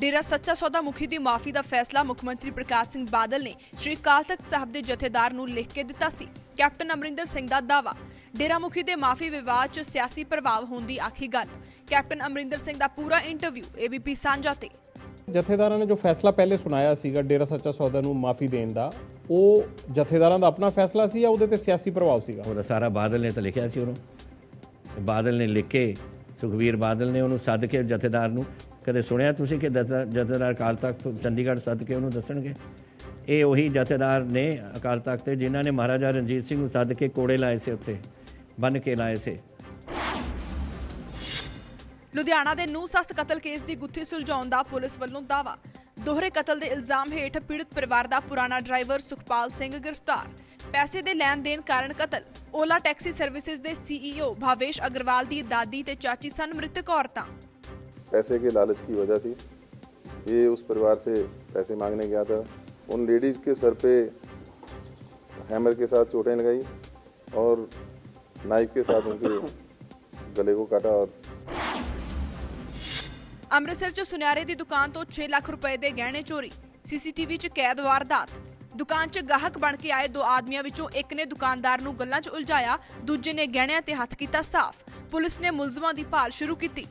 ਡੇਰਾ ਸੱਚਾ ਸੌਦਾ ਮੁਖੀ ਦੀ ਮਾਫੀ ਦਾ ਫੈਸਲਾ ਮੁੱਖ ਮੰਤਰੀ ਪ੍ਰਕਾਸ਼ ਸਿੰਘ ਬਾਦਲ ਨੇ ਸ਼੍ਰੀ ਅਕਾਲ ਤਖਤ ਸਾਹਿਬ ਦੇ ਜਥੇਦਾਰ ਨੂੰ ਲਿਖ ਕੇ ਦਿੱਤਾ ਸੀ। ਕੈਪਟਨ ਅਮਰਿੰਦਰ ਸਿੰਘ ਦਾ ਦਾਵਾ ਡੇਰਾ ਮੁਖੀ ਦੇ ਮਾਫੀ ਵਿਵਾਦ 'ਚ ਸਿਆਸੀ ਪ੍ਰਭਾਵ ਹੋਣ ਦੀ ਆਖੀ ਗੱਲ ਕੈਪਟਨ ਅਮਰਿੰਦਰ ਸਿੰਘ ਦਾ ਪੂਰਾ ਇੰਟਰਵਿਊ ਏਬੀਪੀ ਸਾਂਝਾ ਤੇ। ਜਥੇਦਾਰਾਂ ਨੇ ਜੋ ਫੈਸਲਾ ਪਹਿਲੇ ਸੁਣਾਇਆ ਸੀਗਾ ਡੇਰਾ ਸੱਚਾ ਸੌਦਾ ਨੂੰ ਮਾਫੀ ਦੇਣ ਦਾ ਉਹ ਜਥੇਦਾਰਾਂ ਦਾ ਆਪਣਾ ਫੈਸਲਾ ਸੀ ਜਾਂ ਉਹਦੇ ਤੇ ਸਿਆਸੀ ਪ੍ਰਭਾਵ ਸੀਗਾ? ਉਹਦਾ ਸਾਰਾ ਬਾਦਲ ਨੇ ਤਾਂ ਲਿਖਿਆ ਸੀ ਉਹਨੂੰ। ਬਾਦਲ ਨੇ ਲਿਖ ਕੇ ਸੁਖਵੀਰ ਬਾਦਲ ਨੇ ਉਹਨੂੰ ਸੱਦ ਕੇ ਜਥੇਦਾਰ ਨੂੰ, ਕਦੇ ਸੁਣਿਆ ਤੁਸੀਂ ਕਿ ਜਥੇਦਾਰ ਅਕਾਲ ਤਖਤ ਚੰਡੀਗੜ੍ਹ ਸੱਦ ਕੇ ਉਹਨੂੰ ਦੱਸਣਗੇ? ਇਹ ਉਹੀ ਜਥੇਦਾਰ ਨੇ ਅਕਾਲ ਤਖਤ ਤੇ ਜਿਨ੍ਹਾਂ ਨੇ ਮਹਾਰਾਜਾ ਰਣਜੀਤ ਸਿੰਘ ਨੂੰ ਸੱਦ ਕੇ ਕੋੜੇ ਲਾਏ ਸੀ ਉੱਥੇ ਬੰਨ ਕੇ ਲਾਏ ਸੀ। ਲੁਧਿਆਣਾ ਦੇ ਨੂੰ ਸੱਸ ਕਤਲ ਕੇਸ ਦੀ ਗੁੱਥੀ ਸੁਲਝਾਉਣ ਦਾ ਪੁਲਿਸ ਵੱਲੋਂ ਦਾਵਾ ਦੋਹਰੇ ਕਤਲ ਦੇ ਇਲਜ਼ਾਮ ਹੇਠ ਪੀੜਤ ਪਰਿਵਾਰ ਦਾ ਪੁਰਾਣਾ ਡਰਾਈਵਰ ਸੁਖਪਾਲ ਸਿੰਘ ਗ੍ਰਿਫਤਾਰ। ਪੈਸੇ ਦੇ ਲੈਣ ਦੇਣ ਕਾਰਨ ਕਤਲ। ਓਲਾ ਟੈਕਸੀ ਸਰਵਿਸਿਜ਼ ਦੇ ਸੀਈਓ ਭਾਵੇਸ਼ ਅਗਰਵਾਲ ਦੀ ਦਾਦੀ ਤੇ ਚਾਚੀ ਸਨ ਮ੍ਰਿਤਕ ਔਰਤਾਂ पैसे के लालच की वजह थी ये उस परिवार से पैसे मांगने गया था उन लेडीज़ के सर पे हैमर के साथ चोटें लगाई और नाइफ के साथ उनके गले को काटा और ਅੰਮ੍ਰਿਤਸਰ 'ਚ ਸੁਨਿਆਰੇ ਦੀ ਦੁਕਾਨ ਤੋਂ 6 ਲੱਖ ਰੁਪਏ ਦੇ ਗਹਿਣੇ ਚੋਰੀ ਸੀਸੀਟੀਵੀ 'ਚ ਕੈਦ ਵਾਰਦਾਤ ਦੁਕਾਨ 'ਚ ਗਾਹਕ ਬਣ ਕੇ ਆਏ ਦੋ ਆਦਮੀਆਂ ਵਿੱਚੋਂ ਇੱਕ ਨੇ ਦੁਕਾਨਦਾਰ ਨੂੰ ਗੱਲਾਂ 'ਚ ਉਲਝਾਇਆ, ਦੂਜੇ ਨੇ ਗਹਿਣਿਆਂ ਤੇ ਹੱਥ ਕੀਤਾ ਸਾਫ਼। ਪੁਲਿਸ ਨੇ ਮੁਲਜ਼ਮਾਂ ਦੀ ਭਾਲ ਸ਼ੁਰੂ ਕੀਤੀ।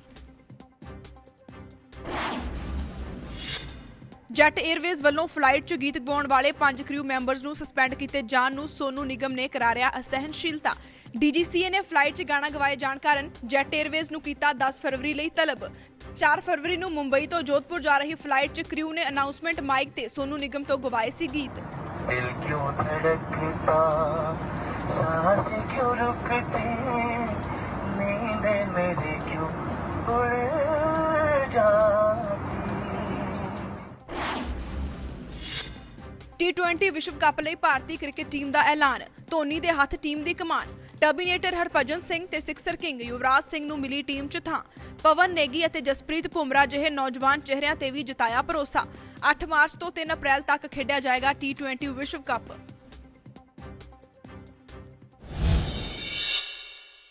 ਜੈਟ 에ਅਰਵੇਜ਼ ਵੱਲੋਂ ਫਲਾਈਟ 'ਚ ਗੀਤ ਗਾਉਣ ਵਾਲੇ ਪੰਜ ਕ੍ਰਿਊ ਮੈਂਬਰਸ ਨੂੰ ਸਸਪੈਂਡ ਕੀਤੇ ਜਾਣ ਨੂੰ ਸੋਨੂ ਨਿਗਮ ਨੇ ਕਰਾਰਿਆ ਅਸਹਿਣਸ਼ੀਲਤਾ। ਡੀਜੀਸੀਏ ਨੇ ਫਲਾਈਟ 'ਚ ਗਾਣਾ ਗਵਾਏ ਜਾਣ ਕਾਰਨ ਜੈਟ 에ਅਰਵੇਜ਼ ਨੂੰ ਕੀਤਾ 10 ਫਰਵਰੀ ਲਈ ਤਲਬ। 4 ਫਰਵਰੀ ਨੂੰ ਮੁੰਬਈ ਤੋਂ ਜੋਧਪੁਰ ਜਾ ਰਹੀ ਫਲਾਈਟ 'ਚ ਕ੍ਰਿਊ ਨੇ ਅਨਾਉਂਸਮੈਂਟ ਮਾਈਕ ਤੇ ਸੋਨੂ ਨਿਗਮ ਤੋਂ ਗਵਾਏ ਸੀ ਗੀਤ। ਦਿਲ ਵਿਸ਼ਵ ਕੱਪ ਲਈ ਭਾਰਤੀ ਕ੍ਰਿਕਟ ਟੀਮ ਦਾ ਐਲਾਨ ਧੋਨੀ ਦੇ ਹੱਥ ਟੀਮ ਦੀ ਕਮਾਨ। ਟਰਬੀਨੇਟਰ ਹਰਭਜਨ ਸਿੰਘ ਤੇ ਸਿਕਸਰ ਕਿੰਗ ਯੁਵਰਾਜ ਸਿੰਘ ਨੂੰ ਮਿਲੀ ਟੀਮ 'ਚ ਥਾਂ। ਪਵਨ ਨੇਗੀ ਅਤੇ ਜਸਪ੍ਰੀਤ ਭੁਮਰਾ ਜਿਹੇ ਨੌਜਵਾਨ ਚਿਹਰਿਆਂ ਤੇ ਵੀ ਜਤਾਇਆ ਭਰੋਸਾ। 8 ਮਾਰਚ ਤੋਂ 3 ਅਪ੍ਰੈਲ ਤੱਕ ਖੇਡਿਆ ਜਾਏਗਾ ਟੀ20 ਵਿਸ਼ਵ ਕੱਪ।